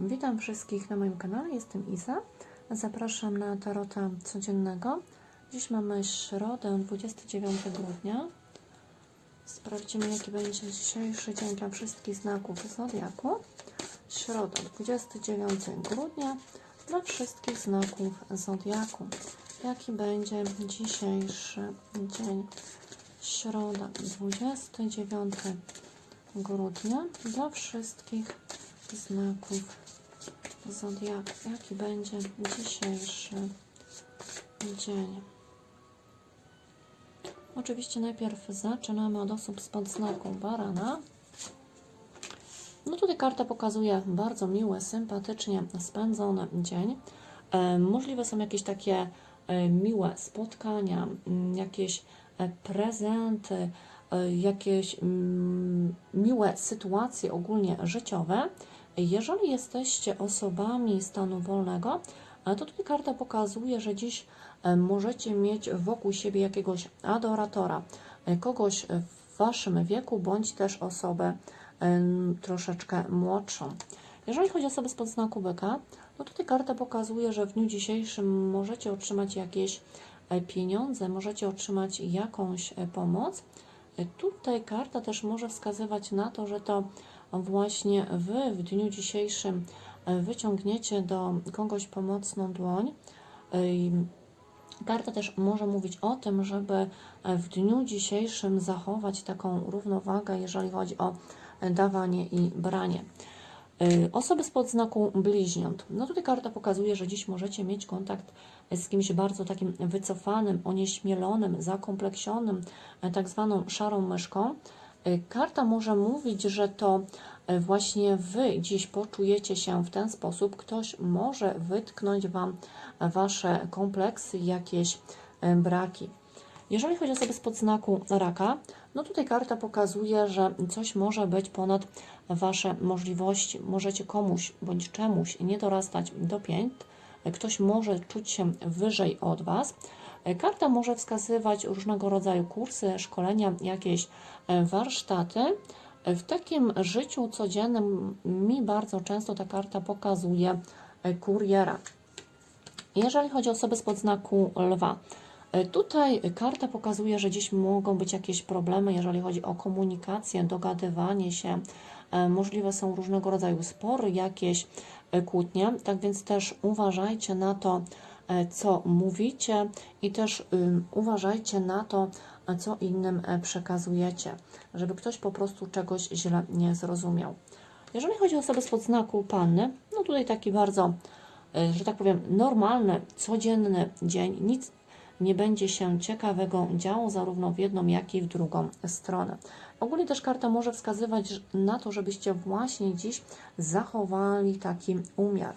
Witam wszystkich na moim kanale, jestem Iza. Zapraszam na tarota codziennego. Dziś mamy środę, 29 grudnia. Sprawdzimy, jaki będzie dzisiejszy dzień dla wszystkich znaków Zodiaku. Środa, 29 grudnia dla wszystkich znaków Zodiaku. Jaki będzie dzisiejszy dzień? Środa, 29 grudnia dla wszystkich znaków Zodiaku. Jaki będzie dzisiejszy dzień? Oczywiście najpierw zaczynamy od osób spod znaku Barana. No tutaj karta pokazuje bardzo miły, sympatycznie spędzony dzień. E, możliwe są jakieś takie e, miłe spotkania, m, jakieś e, prezenty, jakieś mm, miłe sytuacje ogólnie życiowe. Jeżeli jesteście osobami stanu wolnego, e, to tutaj karta pokazuje, że dziś e, możecie mieć wokół siebie jakiegoś adoratora, e, kogoś w waszym wieku, bądź też osobę troszeczkę młodszą. Jeżeli chodzi o osoby spod znaku byka, no tutaj karta pokazuje, że w dniu dzisiejszym możecie otrzymać jakieś pieniądze, możecie otrzymać jakąś pomoc. Tutaj karta też może wskazywać na to, że to właśnie Wy w dniu dzisiejszym e, wyciągniecie do kogoś pomocną dłoń. Ej, Karta też może mówić o tym, żeby e, w dniu dzisiejszym zachować taką równowagę, jeżeli chodzi o e, dawanie i branie. Osoby spod znaku bliźniąt. No tutaj karta pokazuje, że dziś możecie mieć kontakt z kimś bardzo takim wycofanym, onieśmielonym, zakompleksionym, e, tak zwaną szarą myszką. Karta może mówić, że to e, właśnie Wy dziś poczujecie się w ten sposób. Ktoś może wytknąć Wam Wasze kompleksy, jakieś e, braki. Jeżeli chodzi o osoby spod znaku raka, no tutaj karta pokazuje, że coś może być ponad Wasze możliwości. Możecie komuś bądź czemuś nie dorastać do pięt. Ktoś może czuć się wyżej od Was. Karta może wskazywać różnego rodzaju kursy, szkolenia, jakieś e, warsztaty. W takim życiu codziennym mi bardzo często ta karta pokazuje e, kuriera. Jeżeli chodzi o osoby spod znaku lwa, e, tutaj karta pokazuje, że dziś mogą być jakieś problemy, jeżeli chodzi o komunikację, dogadywanie się. E, Możliwe są różnego rodzaju spory, jakieś kłótnie, tak więc też uważajcie na to, co mówicie i też uważajcie na to, co innym e, przekazujecie, żeby ktoś po prostu czegoś źle nie zrozumiał. Jeżeli chodzi o osoby spod znaku panny, no tutaj taki bardzo e, że tak powiem, normalny, codzienny dzień, nic nie będzie się ciekawego działo zarówno w jedną, jak i w drugą stronę. Ogólnie też karta może wskazywać na to, żebyście właśnie dziś zachowali taki umiar.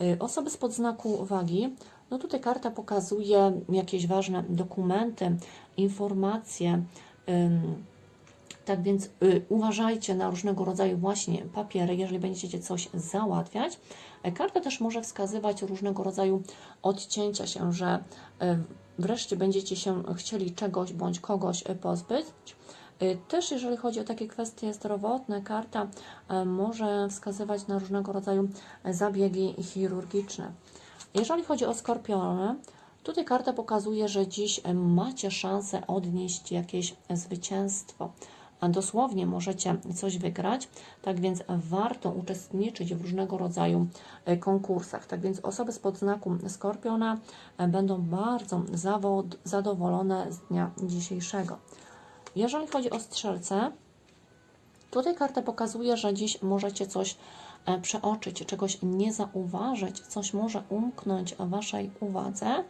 Y, Osoby spod znaku wagi, no tutaj karta pokazuje jakieś ważne dokumenty, informacje, tak więc y, uważajcie na różnego rodzaju właśnie papiery, jeżeli będziecie coś załatwiać. E, Karta też może wskazywać różnego rodzaju odcięcia się, że y, wreszcie będziecie się chcieli czegoś bądź kogoś y, pozbyć. Też jeżeli chodzi o takie kwestie zdrowotne, karta może wskazywać na różnego rodzaju zabiegi chirurgiczne. Jeżeli chodzi o skorpiony, tutaj karta pokazuje, że dziś macie szansę odnieść jakieś zwycięstwo. Dosłownie możecie coś wygrać, tak więc warto uczestniczyć w różnego rodzaju e, konkursach. Tak więc osoby spod znaku Skorpiona e, będą bardzo zadowolone z dnia dzisiejszego. Jeżeli chodzi o strzelce, Tutaj karta pokazuje, że dziś możecie coś e, przeoczyć, czegoś nie zauważyć, coś może umknąć Waszej uwadze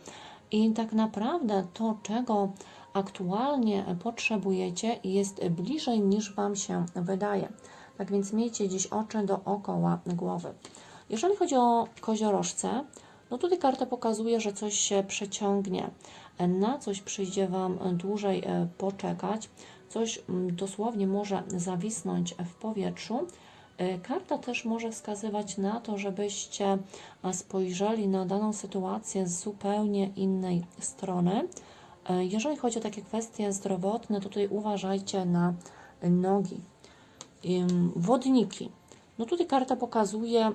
i tak naprawdę to, czego aktualnie potrzebujecie, jest bliżej niż Wam się wydaje. Tak więc miejcie dziś oczy dookoła głowy. Jeżeli chodzi o koziorożce, no tutaj karta pokazuje, że coś się przeciągnie, na coś przyjdzie Wam dłużej e, poczekać, coś mm, dosłownie może zawisnąć w powietrzu. E, Karta też może wskazywać na to, żebyście spojrzeli na daną sytuację z zupełnie innej strony. E, Jeżeli chodzi o takie kwestie zdrowotne, to tutaj uważajcie na nogi. Wodniki. No tutaj karta pokazuje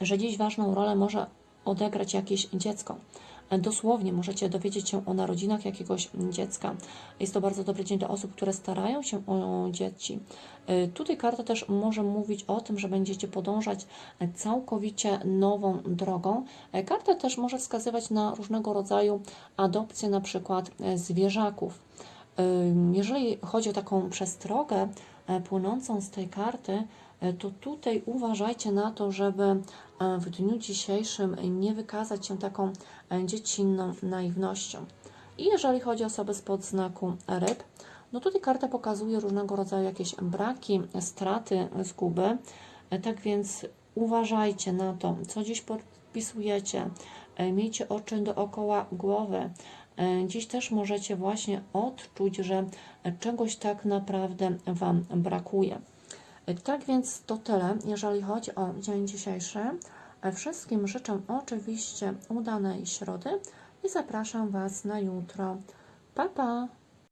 że dziś ważną rolę może odegrać jakieś dziecko. Dosłownie możecie dowiedzieć się o narodzinach jakiegoś dziecka. Jest to bardzo dobry dzień dla osób, które starają się o dzieci. Y, Tutaj karta też może mówić o tym, że będziecie podążać całkowicie nową drogą. Y, Karta też może wskazywać na różnego rodzaju adopcje, na przykład y, zwierzaków. Jeżeli chodzi o taką przestrogę e, płynącą z tej karty, e, to tutaj uważajcie na to, żeby e, w dniu dzisiejszym nie wykazać się taką e, dziecinną naiwnością. I jeżeli chodzi o osoby spod znaku ryb, no tutaj karta pokazuje różnego rodzaju jakieś braki, straty, zguby. E, Tak więc uważajcie na to, co dziś podpisujecie. E, Miejcie oczy dookoła głowy. E, Dziś też możecie właśnie odczuć, że czegoś tak naprawdę Wam brakuje. E, Tak więc to tyle, jeżeli chodzi o dzień dzisiejszy. E, Wszystkim życzę oczywiście udanej środy i zapraszam Was na jutro. Pa, pa!